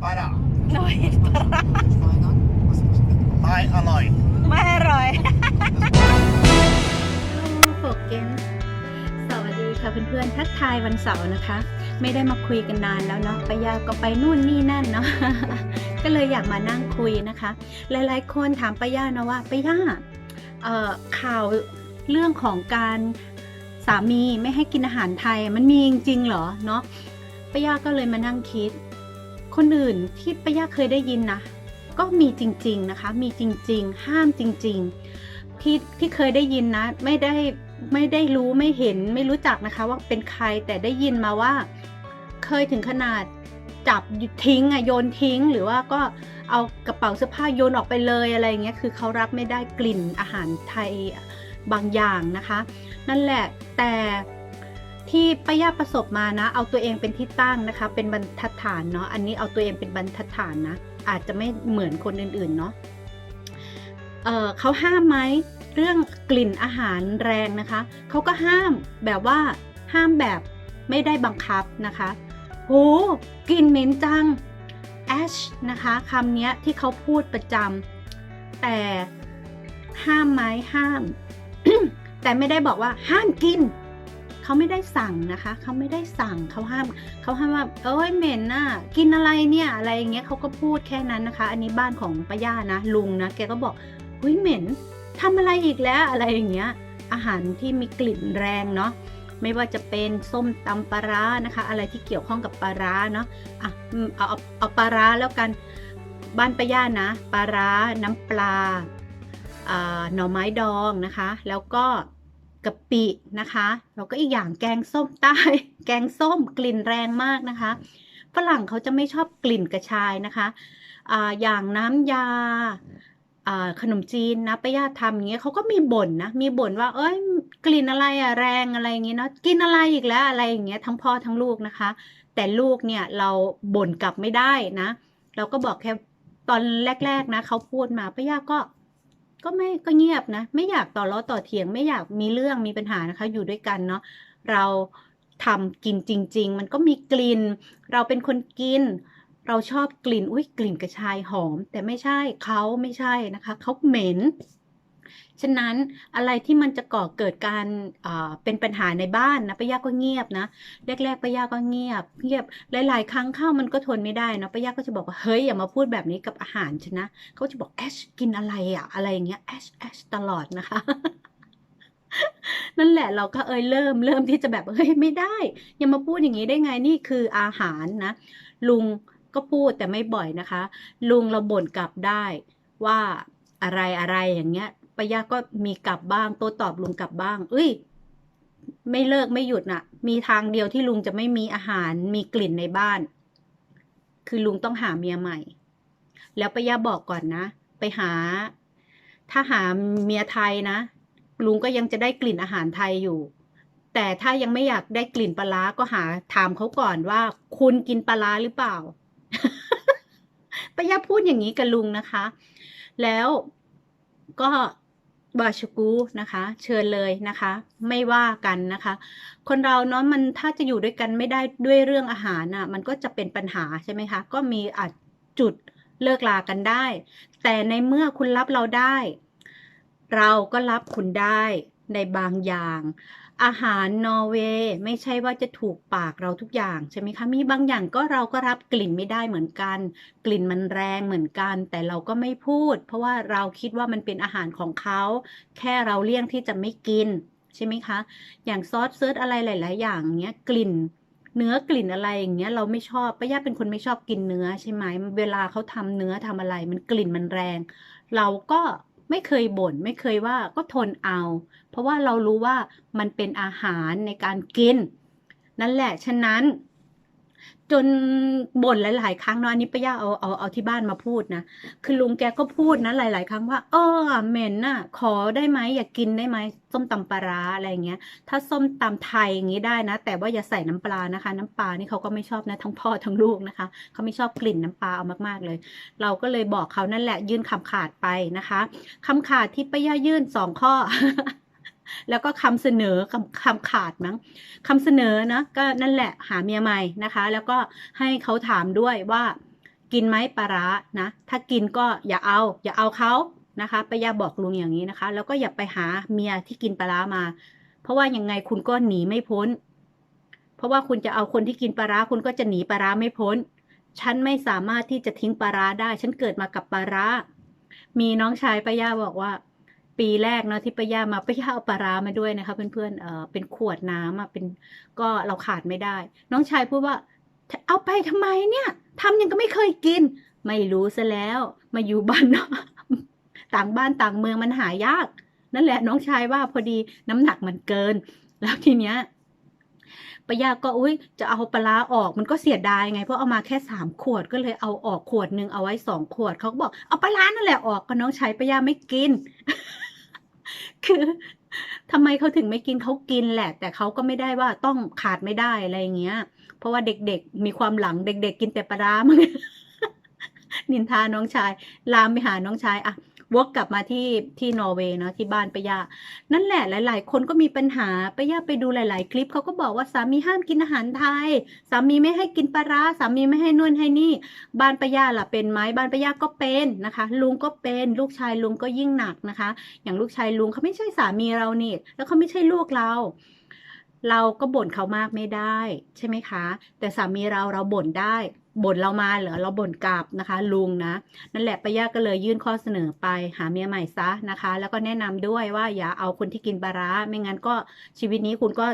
para no es para my alloy ไม่อร่อย โฟกเกนสวัสดีค่ะเพื่อนๆ ทักทายวันเสาร์นะคะ ไม่ได้มาคุยกันนานแล้วเนาะปยาก็ไปนู่นนี่นั่นเนาะ ก็เลยอยากมานั่งคุยนะคะ หลายๆ คนถามปยานะว่าปยาข่าวเรื่องของการสามีไม่ให้กินอาหารไทยมันมีจริงๆเหรอเนาะปยาก็เลยมานั่งคิด คนอื่นที่ป้าย่าเคยได้ยินนะ ก็มีจริง ๆนะคะ มีจริง ๆ ห้ามจริง ๆ ที่ที่เคยได้ยินนะ ไม่ได้ไม่ได้รู้ไม่เห็นไม่รู้จักนะคะ ว่าเป็นใครแต่ได้ยินมาว่า เคยถึงขนาดจับทิ้งอะโยนทิ้ง หรือว่าก็เอากระเป๋าเสื้อผ้าโยนออกไปเลยอะไรเงี้ยคือเขารับไม่ได้กลิ่นอาหารไทยบางอย่างนะคะ นั่นแหละแต่ ที่ป้าย่าประสบมานะ เอาตัวเองเป็นที่ตั้งนะคะ เป็นบรรทัดฐานเนาะอันนี้เอาตัวเองเป็นบรรทัดฐานนะ อาจจะไม่เหมือนคนอื่นๆเนาะเเขาห้ามไหมเรื่องกลิ่นอาหารแรงนะคะ เขาก็ห้ามแบบว่าห้ามแบบไม่ได้บังคับนะคะโหกลิ่นเหม็นจัง ash นะคะคำนี้ที่เขาพูดประจำแต่ห้ามไหมห้าม แต่ไม่ได้บอกว่าห้ามกิน เขาไม่ได้สั่งนะคะเขาไม่ได้สั่งเขาห้ามเขาห้ามว่าเอ้ยเหม็นน่ะกินอะไรเนี่ยอะไรอย่างเงี้ยเขาก็พูดแค่นั้นนะคะ อันนี้บ้านของป้าย่านะลุงนะแกก็บอกเฮ้ยเหม็นทำอะไรอีกแล้วอะไรอย่างเงี้ยอาหารที่มีกลิ่นแรงเนาะไม่ว่าจะเป็นส้มตำปลาร้านะคะ อะไรที่เกี่ยวข้องกับปลาร้าเนาะอะเอาเอาเอาปลาร้าแล้วกันบ้านป้าย่านะปลาร้าน้ำปลาหน่อไม้ดองนะคะ แล้วก็ กะปินะคะแล้วก็อีกอย่างแกงส้มใต้ แกงส้มกลิ่นแรงมากนะคะ ฝรั่งเขาจะไม่ชอบกลิ่นกระชายนะคะออย่างน้ำยาอ่าขนมจีนนะป้าย่าทำอย่างเงี้ยเขาก็มีบ่นนะ มีบ่นว่า เอ้ยกลิ่นอะไรอะแรงอะไรอย่างเงี้ยเนาะกินอะไรอีกแล้วอะไรอย่างเงี้ยทั้งพ่อทั้งลูกนะคะ แต่ลูกเนี่ยเราบ่นกลับไม่ได้นะ เราก็บอกแค่ตอนแรก ๆนะเขาพูดมาป้าย่าก็ ก็ไม่ก็เงียบนะ ไม่อยากต่อล้อต่อเถียง ไม่อยากมีเรื่องมีปัญหานะคะ อยู่ด้วยกันเนาะเราทำกินจริง ๆ มันก็มีกลิ่น เราเป็นคนกิน เราชอบกลิ่น อุ้ยกลิ่นกระชายหอม แต่ไม่ใช่เขาไม่ใช่นะคะ เขาเหม็น ฉะนั้นอะไรที่มันจะก่อเกิดการเป็นปัญหาในบ้านนะป้าย่าก็เงียบนะแรกๆป้าย่าก็เงียบ เงียบหลายๆครั้งเข้ามันก็ทนไม่ได้นะป้าย่าก็จะบอกว่าเฮ้ยอย่ามาพูดแบบนี้กับอาหารฉันนะเขาจะบอกแอชกินอะไรอะอะไรอย่างเงี้ยแอชแอชตลอดนะคะนั่นแหละเราก็เอยเริ่มเริ่มที่จะแบบเฮ้ยไม่ได้ อย่ามาพูดอย่างนี้ได้ไงนี่คืออาหารนะ ลุงก็พูดแต่ไม่บ่อยนะคะ ลุงเราบ่นกลับได้ว่าอะไรอะไรอย่างเงี้ย ปายาก็มีกลับบ้าง โต้ตอบลุงกลับบ้าง เอ้ย ไม่เลิกไม่หยุดน่ะ มีทางเดียวที่ลุงจะไม่มีอาหารมีกลิ่นในบ้าน คือลุงต้องหาเมียใหม่ แล้วปายาบอกก่อนนะ ไปหา ถ้าหาเมียไทยนะ ลุงก็ยังจะได้กลิ่นอาหารไทยอยู่ แต่ถ้ายังไม่อยากได้กลิ่นปลาก็หาถามเขาก่อนว่า คุณกินปลาหรือเปล่าป้ายาพูดอย่างนี้กับลุงนะคะ แล้วก็ บาชกูนะคะ เชิญเลยนะคะ ไม่ว่ากันนะคะ คนเราเนาะมันถ้าจะอยู่ด้วยกันไม่ได้ด้วยเรื่องอาหารน่ะ มันก็จะเป็นปัญหาใช่ไหมคะ ก็มีอาจจุดเลิกลากันได้ แต่ในเมื่อคุณรับเราได้ เราก็รับคุณได้ในบางอย่าง อาหารนอร์เวย์ไม่ใช่ว่าจะถูกปากเราทุกอย่างใช่ไหมคะมีบางอย่างก็เราก็รับกลิ่นไม่ได้เหมือนกัน กลิ่นมันแรงเหมือนกัน แต่เราก็ไม่พูด เพราะว่าเราคิดว่ามันเป็นอาหารของเขาแค่เราเลี่ยงที่จะไม่กินใช่ไหมคะ อย่างซอสเซิร์ชอะไรหลาย ๆ อย่างเงี้ยกลิ่นเนื้อกลิ่นอะไรอย่างเงี้ยเราไม่ชอบป้าย่าเป็นคนไม่ชอบกินเนื้อใช่ไหมเวลาเขาทำเนื้อทำอะไร มันกลิ่นมันแรง เราก็ ไม่เคยบ่นไม่เคยว่าก็ทนเอา เพราะว่าเรารู้ว่ามันเป็นอาหารในการกิน นั่นแหละฉะนั้น จนบ่นหลาย ๆ ครั้งเนาะอันนี้ป้าย่าเอาเอาเอาที่บ้านมาพูดนะคือลุงแกก็พูดนะหลาย ๆ ครั้งว่าเออเหม็นน่ะ ขอได้ไหมอยากกินได้ไหมส้มตำปลาร้าอะไรอย่างเงี้ย ถ้าส้มตำไทยอย่างงี้ได้นะ แต่ว่าอย่าใส่น้ำปลานะคะ น้ำปลานี่เขาก็ไม่ชอบนะทั้งพ่อทั้งลูกนะคะเขาไม่ชอบกลิ่นน้ำปลาเอามาก ๆ เลย เราก็เลยบอกเขานั่นแหละยื่นคำขาดไปนะคะคำขาดที่ป้าย่ายื่นสองข้อ แล้วก็คำเสนอคำคำขาดมั้งคำเสนอนะก็นั่นแหละหาเมียใหม่นะคะ แล้วก็ให้เขาถามด้วยว่ากินไหมปลาร้านะ ถ้ากินก็อย่าเอา อย่าเอาเขานะคะป้ายาบอกลุงอย่างนี้นะคะ แล้วก็อย่าไปหาเมียที่กินปลาร้ามา เพราะว่ายังไงคุณก็หนีไม่พ้น เพราะว่าคุณจะเอาคนที่กินปลาร้าคุณก็จะหนีปลาร้าไม่พ้น ฉันไม่สามารถที่จะทิ้งปลาร้าได้ ฉันเกิดมากับปลาร้า มีน้องชายป้าย่าบอกว่า ปีแรกเนาะที่ป้าย่ามาป้าย่าเอาปลาร้ามาด้วยนะคะเพื่อนๆเออเป็นขวดน้ำอะเป็นก็เราขาดไม่ได้ น้องชายพูดว่าเอาไปทำไมเนี่ยทำยังก็ไม่เคยกิน ไม่รู้ซะแล้ว มาอยู่บ้านนอกต่างบ้านต่างเมืองมันหายาก นั่นแหละน้องชายว่าพอดีน้ำหนักมันเกิน แล้วทีเนี้ยป้ายาก็อุ้ยจะเอาปลาร้าออกมันก็เสียดายไงเพราะเอามาแค่สามขวดก็เลยเอาออกขวดหนึ่งเอาไว้สองขวดเขาก็บอกเอาปลาร้านั่นแหละออกก็น้องชายป้ายาไม่กิน คือทำไมเขาถึงไม่กินเขากินแหละ แต่เขาก็ไม่ได้ว่าต้องขาดไม่ได้อะไรอย่างเงี้ย เพราะว่าเด็กๆมีความหลังเด็ก ๆ กินแต่ปลาร้ามั้งนินทาน้องชาย ลามไปหาน้องชายอะ วกกลับมาที่ที่นอร์เวย์เนาะที่บ้านป้ายานั่นแหละหลาย ๆ คนก็มีปัญหาป้ายาไปดูหลาย ๆ คลิปเขาก็บอกว่าสามีห้ามกินอาหารไทย สามีไม่ให้กินปลาร้าสามีไม่ให้นู่นให้นี่ บ้านป้ายาล่ะเป็นไหมบ้านป้ายาก็เป็นนะคะ ลุงก็เป็นลูกชายลุงก็ยิ่งหนักนะคะ อย่างลูกชายลุงเขาไม่ใช่สามีเรานี่แล้วเขาไม่ใช่ลูกเราเราก็บ่นเขามากไม่ได้ ใช่ไหมคะ แต่สามีเราเราบ่นได้ บ่นเรามาเหรอเราบ่นกลับนะคะ ลุงนะนั่นแหละป้ายาก็เลยยื่นข้อเสนอไปหาเมียใหม่ซะนะคะ แล้วก็แนะนำด้วยว่าอย่าเอาคนที่กินปลาร้าไม่งั้นก็ชีวิตนี้คุณก็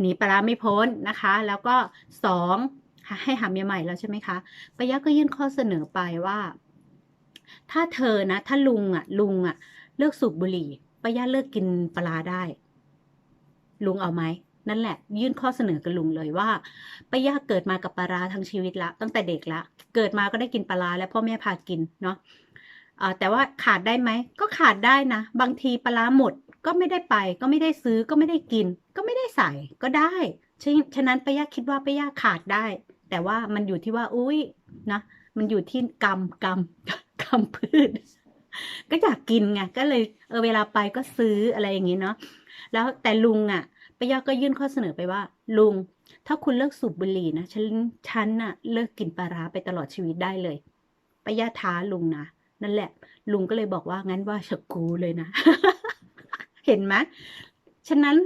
หนีปลาร้าไม่พ้นนะคะ แล้วก็สองให้หาเมียใหม่แล้วใช่ไหมคะป้ายาก็ยื่นข้อเสนอไปว่า ถ้าเธอนะ ถ้าลุงอะ ลุงอะ เลิกสูบบุหรี่ป้ายาเลิกกินปลาร้าได้ ลุงเอาไหม นั่นแหละ ยื่นข้อเสนอกับลุงเลยว่าป้าย่าเกิดมากับปลาร้าทั้งชีวิตละ ตั้งแต่เด็กละ เกิดมาก็ได้กินปลาร้าแล้วพ่อแม่พากินเนาะแต่ว่าขาดได้ไหม ก็ขาดได้นะ บางทีปลาร้าหมดก็ไม่ได้ไป ก็ไม่ได้ซื้อก็ไม่ได้กิน ก็ไม่ได้ใส่ก็ได้ฉฉะนั้นป้าย่าคิดว่าป้าย่าขาดได้ แต่ว่ามันอยู่ที่ว่าอุ้ยนะมันอยู่ที่กรรมกรรมกรรมพืชก็อยากกินไงก็เลยเออเวลาไปก็ซื้ออะไรอย่างนี้เนาะ แล้วแต่ลุงอะป้ายาก็ยื่นข้อเสนอไปว่า ลุง ถ้าคุณเลิกสูบบุหรี่นะฉันฉันน่ะเลิกกินปลาร้าไปตลอดชีวิตได้เลยป้ายาท้าลุงนะนั่นแหละ ลุงก็เลยบอกว่างั้นว่าฉกูเลยนะ เห็นไหมฉะนั้น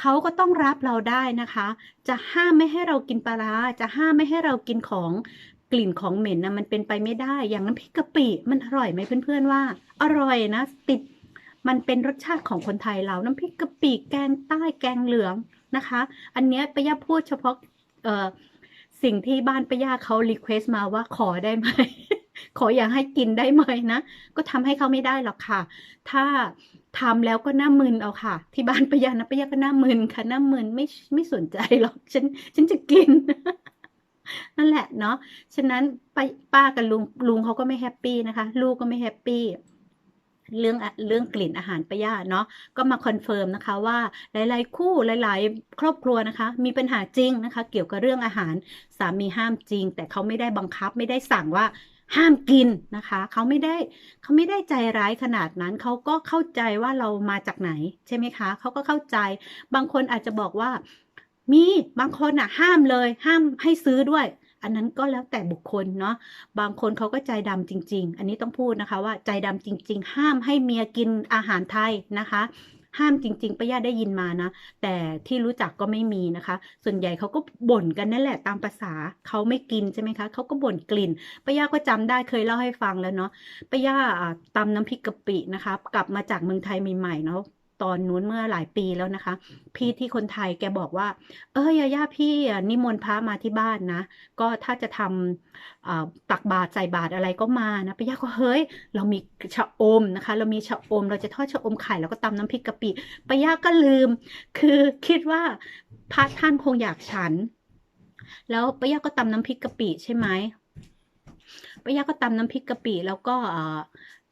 เขาก็ต้องรับเราได้นะคะ จะห้ามไม่ให้เรากินปลาร้าจะห้ามไม่ให้เรากินของกลิ่นของเหม็นนะมันเป็นไปไม่ได้ อย่างน้ำพริกกะปิมันอร่อยไหมเพื่อนๆว่า อร่อยนะ ติด มันเป็นรสชาติของคนไทยเรา น้ำพริกกะปิแกงใต้แกงเหลืองนะคะ อันเนี้ยป้าย่าพูดเฉพาะเอ่อสิ่งที่บ้านป้าย่าเขารีเควสมาว่าขอได้ไหม ขออยากให้กินได้ไหมนะ ก็ทำให้เขาไม่ได้หรอกค่ะ ถ้าทำแล้วก็หน้ามึนเอาค่ะ ที่บ้านป้าย่านะป้าย่าก็หน้ามึนค่ะหน้ามึนไม่ไม่สนใจหรอกฉันฉันจะกินนั่นแหละเนาะ ฉะนั้นป้ากับลุงลุงเขาก็ไม่แฮปปี้นะคะ ลูกก็ไม่แฮปปี้ เรื่องเรื่องกลิ่นอาหารป่าเนาะก็มาคอนเฟิร์มนะคะว่าหลาย ๆ คู่หลาย ๆ ครอบครัวนะคะ มีปัญหาจริงนะคะ เกี่ยวกับเรื่องอาหารสามีห้ามจริง แต่เขาไม่ได้บังคับไม่ได้สั่งว่าห้ามกินนะคะ เขาไม่ได้เขาไม่ได้ใจร้ายขนาดนั้น เขาก็เข้าใจว่าเรามาจากไหนใช่ไหมคะ เขาก็เข้าใจ บางคนอาจจะบอกว่า มีบางคนอะห้ามเลย ห้ามให้ซื้อด้วย อันนั้นก็แล้วแต่บุคคลเนาะบางคนเขาก็ใจดำจริง ๆ อันนี้ต้องพูดนะคะว่าใจดำจริง ๆ ห้ามให้เมียกินอาหารไทยนะคะห้ามจริงๆป้าย่าได้ยินมานะ แต่ที่รู้จักก็ไม่มีนะคะ ส่วนใหญ่เขาก็บ่นกันนั่นแหละตามภาษาเขาไม่กินใช่ไหมคะเขาก็บ่นกลิ่นป้าย่าก็จำได้เคยเล่าให้ฟังแล้วเนาะป้าย่าอ่าตำน้ำพริกกะปินะคะ กลับมาจากเมืองไทยใหม่ๆเนาะ ตอนนู้นเมื่อหลายปีแล้วนะคะ พี่ที่คนไทยแกบอกว่า เออยาย่าพี่อะนิมนต์พระมาที่บ้านนะ ก็ถ้าจะทำอ่าตักบาตรใส่บาตรอะไรก็มานะป้าย่าก็เฮ้ย เรามีชะอมนะคะ เรามีชะอม เราจะทอดชะอมไข่แล้วก็ตำน้ำพริกกะปิป้าย่าก็ลืม คือคิดว่าพระท่านคงอยากฉัน แล้วป้าย่าก็ตำน้ำพริกกะปิใช่ไหมป้าย่าก็ตำน้ำพริกกะปิแล้วก็อ่า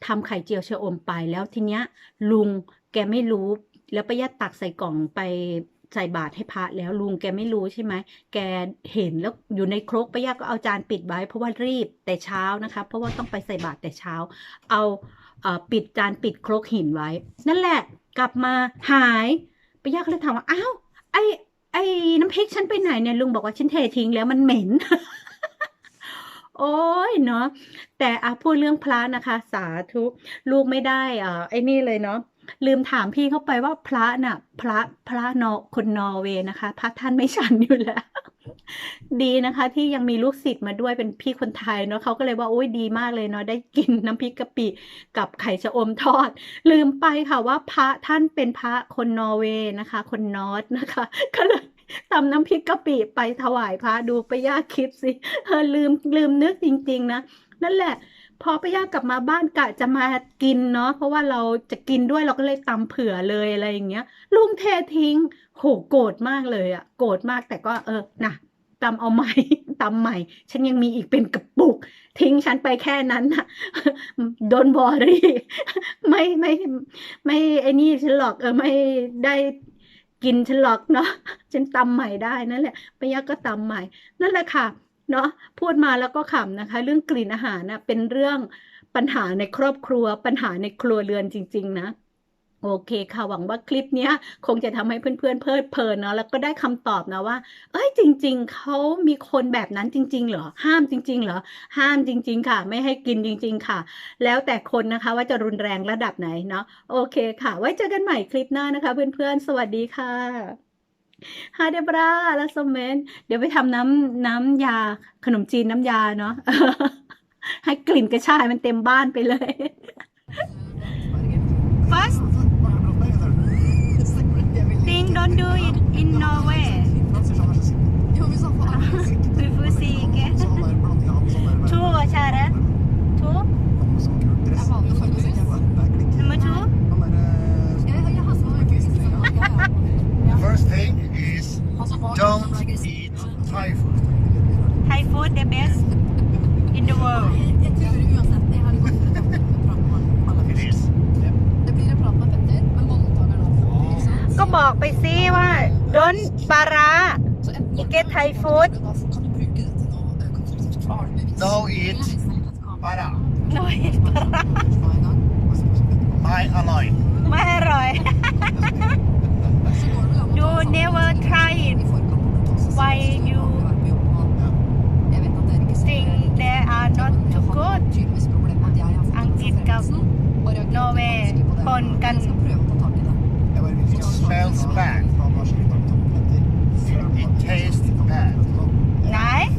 ทำไข่เจียวชะอมไปแล้วทีเนี้ยลุง แกไม่รู้ แล้วป้าย่าตักใส่กล่องไปใส่บาตรให้พระแล้วลุงแกไม่รู้ใช่ไหม แกเห็นแล้วอยู่ในครกป้าย่าก็เอาจานปิดไว้ เพราะว่ารีบแต่เช้านะคะ เพราะว่าต้องไปใส่บาตรแต่เช้า เอาเอปิดจานปิดครกหินไว้ นั่นแหละกลับมาหายป้าย่าก็เลยถามว่าอ้าวไอไอน้ำพริกฉันไปไหนเนี่ยลุงบอกว่าฉันเททิ้งแล้วมันเหม็น โอ้ยเนาะแต่อะพูดเรื่องพระนะคะ สาธุลูกไม่ได้อ่าไอ้นี่เลยเนาะ ลืมถามพี่เข้าไปว่าพระน่ะ พระพระนอคนนอร์เวย์นะคะ พระท่านไม่ฉันอยู่แล้ว ดีนะคะ ที่ยังมีลูกศิษย์มาด้วยเป็นพี่คนไทยเนาะเขาก็เลยว่าโอ้ยดีมากเลยเนาะได้กินน้ำพริกกะปิกับไข่ชะอมทอด ลืมไปค่ะว่าพระท่านเป็นพระคนนอร์เวย์นะคะ คนนอร์ดนะคะ ก็เลยทำน้ำพริกกะปิไปถวายพระดูไปย่าคิดสิเออลืมลืมนึกจริง ๆ นะนั่นแหละ พอไปย่ากลับมาบ้านกะจะมากินเนาะเพราะว่าเราจะกินด้วยเราก็เลยตำเผื่อเลยอะไรอย่างเงี้ย ลุงเททิ้งโหโกรธมากเลยอะโกรธมากแต่ก็เออนะตำเอาใหม่ตำใหม่ ฉันยังมีอีกเป็นกระปุก ทิ้งฉันไปแค่นั้นนะโดนบอรี่ไม่ไม่ไม่ไอ้นี่ฉันหรอกเออไม่ได้กินฉันหรอกเนาะฉันตำใหม่ได้นั่นแหละปะยะก็ตำใหม่ นั่นแหละค่ะ เนาะพูดมาแล้วก็ขำนะคะ เรื่องกลิ่นอาหารนะเป็นเรื่องปัญหาในครอบครัว ปัญหาในครัวเรือนจริง ๆ นะโอเคค่ะ หวังว่าคลิปนี้คงจะทำให้เพื่อนๆเพลิดเพลินเนาะแล้วก็ได้คำตอบนะว่า เอ้ยจริง ๆเขามีคนแบบนั้นจริง ๆ เหรอ ห้ามจริง ๆ เหรอ ห้ามจริง ๆ ค่ะ ไม่ให้กินจริง ๆ ค่ะ แล้วแต่คนนะคะว่าจะรุนแรงระดับไหนเนาะโอเคค่ะ ไว้เจอกันใหม่คลิปหน้านะคะ เพื่อนๆ สวัสดีค่ะ ฮาเดบราละสมเมนเดี๋ยวไปทำน้ำน้ำยาขนมจีนน้ำยาเนาะให้กลิ่นกระชายมันเต็มบ้านไปเลย first thing don't do it in Norway before see again two ใช่ไหม two number two first thing is don't eat Thai food. Thai food the best in the world. It is. ก็บอกไปสิว่า don't ปลาร้า Ikke Thai food. No eat para. หน่อยปลาร้า My alloy. ไม่อร่อย You never try it. Why you think they are not too good? อังกฤษกับ Norway ปนกัน It smells bad. taste bad. Nice?